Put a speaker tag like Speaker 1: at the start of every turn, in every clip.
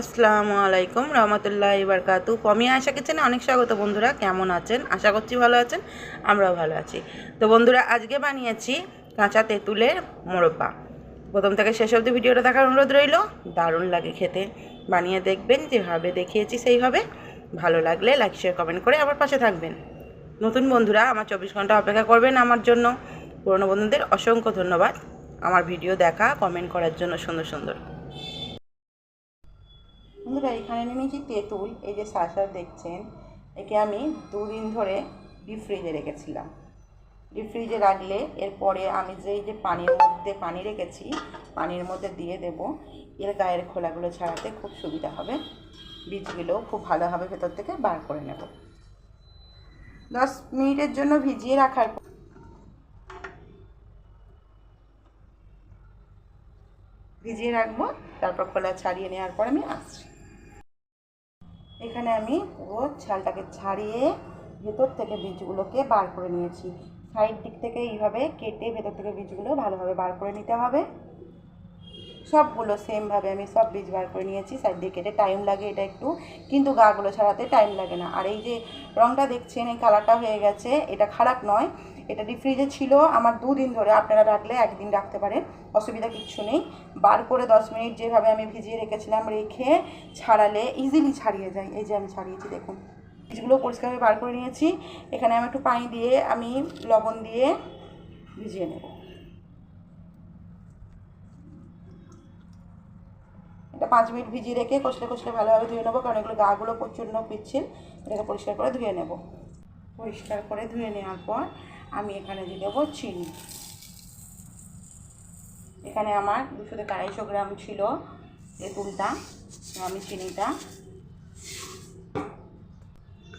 Speaker 1: আসসালামু আলাইকুম, রহমতুল্লাহ ইবারকাতু পমি আশা কিচেনে অনেক স্বাগত বন্ধুরা, কেমন আছেন? আশা করছি ভালো আছেন, আমরাও ভালো আছি। তো বন্ধুরা, আজকে বানিয়েছি কাঁচা তেঁতুলের মোরব্বা। প্রথম থেকে শেষ অবধি ভিডিওটা দেখার অনুরোধ রইল, দারুণ লাগে খেতে। বানিয়ে দেখবেন, যেভাবে দেখিয়েছি সেইভাবে। ভালো লাগলে লাইক শেয়ার কমেন্ট করে আমার পাশে থাকবেন। নতুন বন্ধুরা, আমার চব্বিশ ঘণ্টা অপেক্ষা করবেন আমার জন্য। পুরনো বন্ধুদের অসংখ্য ধন্যবাদ। আমার ভিডিও দেখা কমেন্ট করার জন্য সুন্দর সুন্দর। বন্ধুরা, এখানে নিয়ে নিয়েছি তেঁতুল। এই যে শাসা দেখছেন, একে আমি দুদিন ধরে ডিপ ফ্রিজে রেখেছিলাম। ডিপ ফ্রিজে রাখলে এরপরে আমি যে যে পানির মধ্যে, পানি রেখেছি, পানির মধ্যে দিয়ে দেব। এর গায়ের খোলাগুলো ছাড়াতে খুব সুবিধা হবে। বীজগুলো খুব ভালোভাবে ভেতর থেকে বার করে নেব। দশ মিনিটের জন্য ভিজিয়ে রাখার ভিজিয়ে রাখব। তারপর খোলা ছাড়িয়ে নেওয়ার পর আমি আসছি। এখানে আমি পুরো ছালটাকে ছাড়িয়ে ভেতর থেকে বীজগুলোকে বার করে নিয়েছি। সাইড দিক থেকে এইভাবে কেটে ভেতর থেকে বীজগুলো ভালোভাবে বার করে নিতে হবে। সবগুলো সেমভাবে আমি সব বীজ বার করে নিয়েছি সাইড দিয়ে কেটে টাইম লাগে এটা একটু, কিন্তু গাগুলো ছাড়াতে টাইম লাগে না। আর এই যে রঙটা দেখছেন, এই কালারটা হয়ে গেছে, এটা খারাপ নয়, এটা ডিপ ফ্রিজে ছিল, আমার দুদিন ধরে আপনারা রাখলে একদিন রাখতে পারেন, অসুবিধা কিচ্ছু নেই। বার করে দশ মিনিট যেভাবে আমি ভিজিয়ে রেখেছিলাম, রেখে ছাড়ালে ইজিলি ছাড়িয়ে যায়। এই যে আমি ছাড়িয়েছি, দেখুন। বীজগুলো পরিষ্কারভাবে বার করে নিয়েছি, এখানে আমি একটু পানি দিয়ে আমি লবণ দিয়ে ভিজিয়ে নেব। এটা পাঁচ মিনিট ভিজিয়ে রেখে কষলে কষলে ভালোভাবে ধুয়ে নেব, কারণ এগুলো গাগুলো প্রচণ্ড পিচ্ছিল, এটাকে পরিষ্কার করে ধুয়ে নেব। পরিষ্কার করে ধুয়ে নেওয়ার পর আমি এখানে দিয়ে দেবো চিনি। এখানে আমার দুশো থেকে আড়াইশো গ্রাম ছিল তেঁতুলটা আমি চিনিটা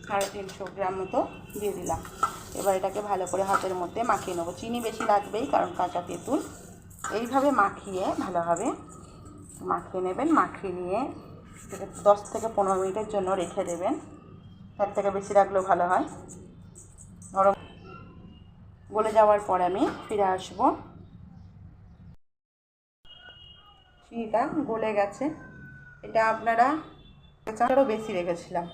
Speaker 1: সাড়ে তিনশো গ্রাম মতো দিয়ে দিলাম। এবার এটাকে ভালো করে হাতের মধ্যে মাখিয়ে নেব। চিনি বেশি লাগবেই, কারণ কাঁচা তেঁতুল। এইভাবে মাখিয়ে ভালোভাবে মাখিয়ে নেবেন, মাখিয়ে নিয়ে দশ থেকে পনেরো মিনিটের জন্য রেখে দেবেন। তার থেকে বেশি রাখলেও ভালো হয়। নরম গলে যাওয়ার পর আমি ফিরে আসব। চিনিটা গলে গেছে। এটা আপনারা আরও বেশি রেখেছিলাম।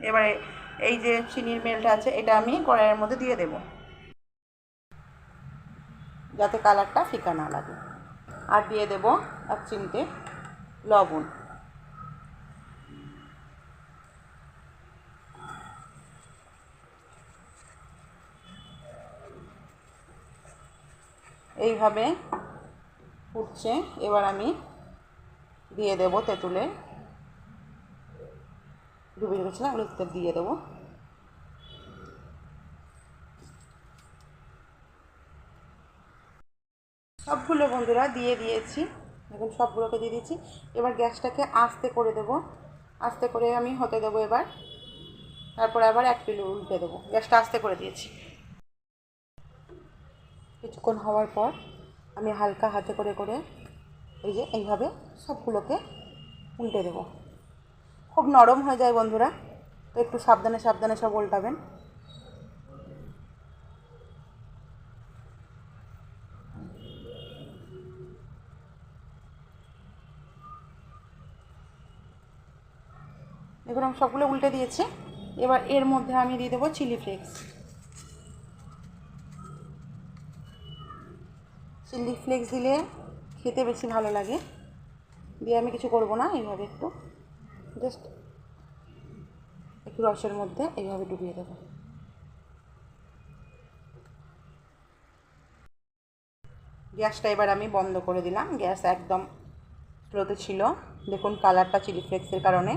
Speaker 1: এবারে এই যে চিনির মেলটা আছে, এটা আমি কড়াইয়ের মধ্যে দিয়ে দেব। যাতে কালারটা ফিকা না লাগে। আর দিয়ে দেব এক চিমটে লবণ। এইভাবে ফুটছে। এবার আমি দিয়ে দেবো তেঁতুলে ডুবে ওগুলো দিয়ে দেবো। সবগুলো বন্ধুরা দিয়ে দিয়েছি। এখন সবগুলোকে দিয়ে দিয়েছি। এবার গ্যাসটাকে আস্তে করে দেবো। আস্তে করে আমি হতে দেবো এবার। তারপরে আবার এক পিলু উল্টে দেবো। গ্যাসটা আস্তে করে দিয়েছি। কিছুক্ষণ হওয়ার পর আমি হালকা হাতে করে করে এই যে এইভাবে সবগুলোকে উল্টে দেবো। খুব নরম হয়ে যায় বন্ধুরা। তো একটু সাবধানে সাবধানে সব উল্টাবেন। দেখুন আমি সবগুলো উল্টে দিয়েছি। এবার এর মধ্যে আমি দিয়ে দেবো চিলি ফ্লেক্স। চিলি ফ্লেক্স দিলে খেতে বেশি ভালো লাগে। দিয়ে আমি কিছু করব না, এইভাবে একটু। জাস্ট একটু রসের মধ্যে এইভাবে ডুবিয়ে দেবো। গ্যাসটা এবার আমি বন্ধ করে দিলাম। গ্যাস একদম স্লোতে ছিল। দেখুন, কালারটা চিলি ফ্লেক্সের কারণে।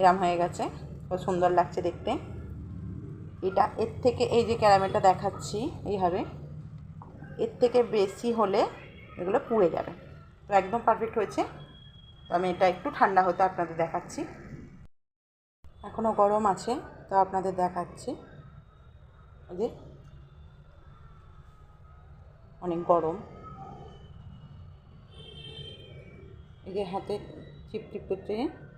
Speaker 1: এরম হয়ে গেছে। খুব সুন্দর লাগছে দেখতে। এটা এর থেকে এই যে ক্যারামেলটা দেখাচ্ছি এইভাবে, এর থেকে বেশি হলে এগুলো পুড়ে যাবে। তো একদম পারফেক্ট হয়েছে। তো আমি এটা একটু ঠান্ডা হতে আপনাদের দেখাচ্ছি। এখনও গরম আছে, তো আপনাদের দেখাচ্ছি। যে, অনেক গরম। এই যে হাতে চিপ করতে ঠিক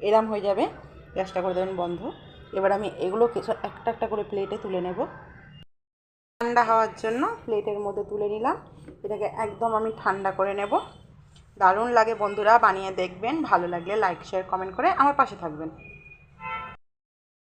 Speaker 1: এরাম হয়ে যাবে। গ্যাসটা করে দেবেন বন্ধ। এবার আমি এগুলো কিছু একটা একটা করে প্লেটে তুলে নেব। ঠান্ডা হওয়ার জন্য প্লেটের মধ্যে তুলে নিলাম। এটাকে একদম আমি ঠান্ডা করে নেব। দারুণ লাগে বন্ধুরা, বানিয়ে দেখবেন। ভালো লাগলে লাইক শেয়ার কমেন্ট করে আমার পাশে থাকবেন।